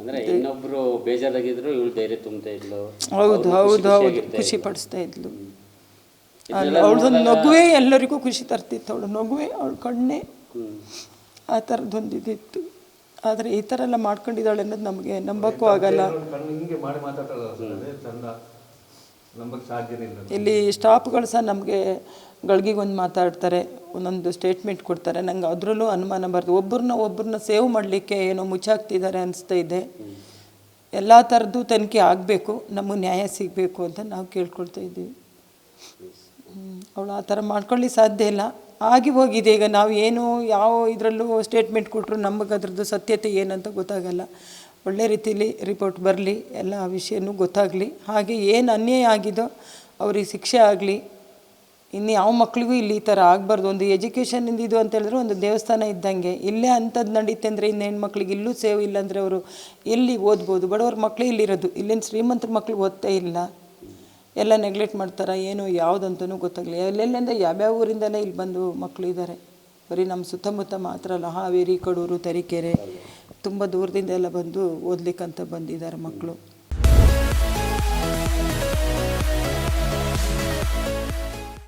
ಅಂದ್ರೆ ಇನ್ನೊಬ್ರು ಬೇಜಾರಾಗಿದ್ರು ಇವಳು ಧೈರ್ಯ ಇದ್ಲು. ಹೌದು ಹೌದು ಹೌದು ಖುಷಿ ಪಡಿಸ್ತಾ ಇದ್ಲು. ಅವಳದೊಂದು ನಗುವೇ ಎಲ್ಲರಿಗೂ ಖುಷಿ ತರ್ತಿತ್ತು ಅವಳು. ನಗುವೇ ಅವಳ ಕಣ್ಣೇ ಆ ಥರದ್ದೊಂದು ಇದಿತ್ತು ಆದರೆ ಈ ಥರ ಎಲ್ಲ ಮಾಡ್ಕೊಂಡಿದ್ದಾಳೆ ಅನ್ನೋದು ನಮಗೆ ನಂಬಕ್ಕೂ ಆಗಲ್ಲ. ಇಲ್ಲ. ಸ್ಟಾಫ್ಗಳು ಸಹ ನಮಗೆ ಗಳಿಗೆಗೊಂದು ಮಾತಾಡ್ತಾರೆ, ಒಂದೊಂದು ಸ್ಟೇಟ್ಮೆಂಟ್ ಕೊಡ್ತಾರೆ. ನಂಗೆ ಅದರಲ್ಲೂ ಅನುಮಾನ ಬರ್ತದೆ. ಒಬ್ಬರನ್ನ ಒಬ್ಬರನ್ನ ಸೇವ್ ಮಾಡಲಿಕ್ಕೆ ಏನೋ ಮುಚ್ಚಾಕ್ತಿದ್ದಾರೆ ಅನಿಸ್ತಾ ಇದೆ. ಎಲ್ಲ ಥರದ್ದು ತನಿಖೆ ಆಗಬೇಕು, ನಮಗೆ ನ್ಯಾಯ ಸಿಗಬೇಕು ಅಂತ ನಾವು ಕೇಳ್ಕೊಳ್ತಾ ಇದ್ದೀವಿ. ಅವಳು ಆ ಥರ ಮಾಡ್ಕೊಳ್ಳಿ ಸಾಧ್ಯ ಇಲ್ಲ. ಆಗಿ ಹೋಗಿದೆ. ಈಗ ನಾವು ಏನು ಯಾವ ಇದರಲ್ಲೂ ಸ್ಟೇಟ್ಮೆಂಟ್ ಕೊಟ್ಟರು ನಮಗೆ ಅದ್ರದ್ದು ಸತ್ಯತೆ ಏನಂತ ಗೊತ್ತಾಗಲ್ಲ. ಒಳ್ಳೆ ರೀತಿಯಲ್ಲಿ ರಿಪೋರ್ಟ್ ಬರಲಿ, ಎಲ್ಲ ವಿಷಯನೂ ಗೊತ್ತಾಗಲಿ. ಹಾಗೆ ಏನು ಅನ್ಯಾಯ ಆಗಿದೋ ಅವ್ರಿಗೆ ಶಿಕ್ಷೆ ಆಗಲಿ, ಇನ್ನು ಯಾವ ಮಕ್ಳಿಗೂ ಇಲ್ಲಿ ಈ ಥರ ಆಗಬಾರ್ದು. ಒಂದು ಎಜುಕೇಷನಿಂದ ಇದು ಅಂತ ಹೇಳಿದ್ರೆ ಒಂದು ದೇವಸ್ಥಾನ ಇದ್ದಂಗೆ, ಇಲ್ಲೇ ಅಂಥದ್ದು ನಡೀತೆ ಅಂದರೆ ಇನ್ನು ಹೆಣ್ಮಕ್ಳಿಗೆ ಇಲ್ಲೂ ಸೇವ್ ಇಲ್ಲ ಅಂದರೆ ಅವರು ಎಲ್ಲಿ ಓದ್ಬೋದು? ಬಡವ್ರ ಮಕ್ಕಳೇ ಇಲ್ಲಿರೋದು. ಇಲ್ಲಿನ ಶ್ರೀಮಂತ ಮಕ್ಕಳು ಓದ್ತಾ ಇಲ್ಲ. ಎಲ್ಲ ನೆಗ್ಲೆಕ್ಟ್ ಮಾಡ್ತಾರೆ, ಏನು ಯಾವುದಂತನೂ ಗೊತ್ತಾಗಲಿ. ಎಲ್ಲೆಲ್ಲಿಂದ ಯಾವ್ಯಾವ ಊರಿಂದಲೇ ಇಲ್ಲಿ ಬಂದು ಮಕ್ಕಳು ಇದ್ದಾರೆ. ಬರೀ ನಮ್ಮ ಸುತ್ತಮುತ್ತ ಮಾತ್ರ ಅಲ್ಲ, ಹಾವೇರಿ, ಕಡೂರು, ತರೀಕೆರೆ ತುಂಬ ದೂರದಿಂದ ಎಲ್ಲ ಬಂದು ಓದ್ಲಿಕ್ಕಂತ ಬಂದಿದ್ದಾರೆ ಮಕ್ಕಳು.